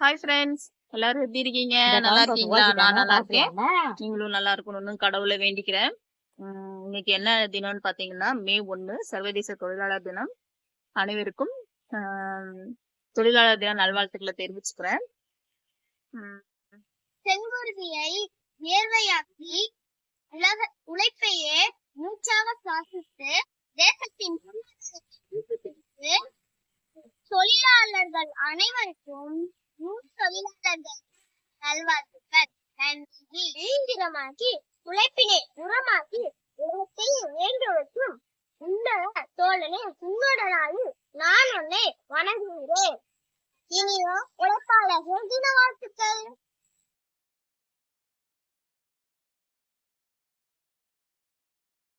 Hi friends எல்லாரும் எப்படி இருக்கீங்க? நல்லா இருக்கீங்களா? நான் நல்லா இருக்கேன்? நீங்களும் நல்லா இருக்கணும்னு கடவுளை வேண்டிக்கிறேன். இன்னைக்கு என்ன தினம்னு பாத்தீங்கன்னா மே ஒண்ணு சர்வதேச தொழிலாளர் தினம் அனைவருக்கும் தொழிலாளர் தின நல்வாழ்த்துக்களை தெரிவிச்சுக்கிறேன். உம். செங்குருதியை நேர்வையாக்கி உலக உழைப்பையே மூச்சாக சுவாசித்து தேசத்தின் தொழிலாளர்கள் அனைவருக்கும் தொழிலாளர்கள். நல்வாழ்த்துக்கள். நன்றி. ஈந்திரமாக்கி உழைப்பினை உரமாக்கி உரத்தை வேண்டுவதும் இந்த தோழனை உங்களோடனாயி நான் உன்னை வணங்குகிறேன். இனியோ உழைப்பாளர்கள் தின வாழ்த்துக்கள்.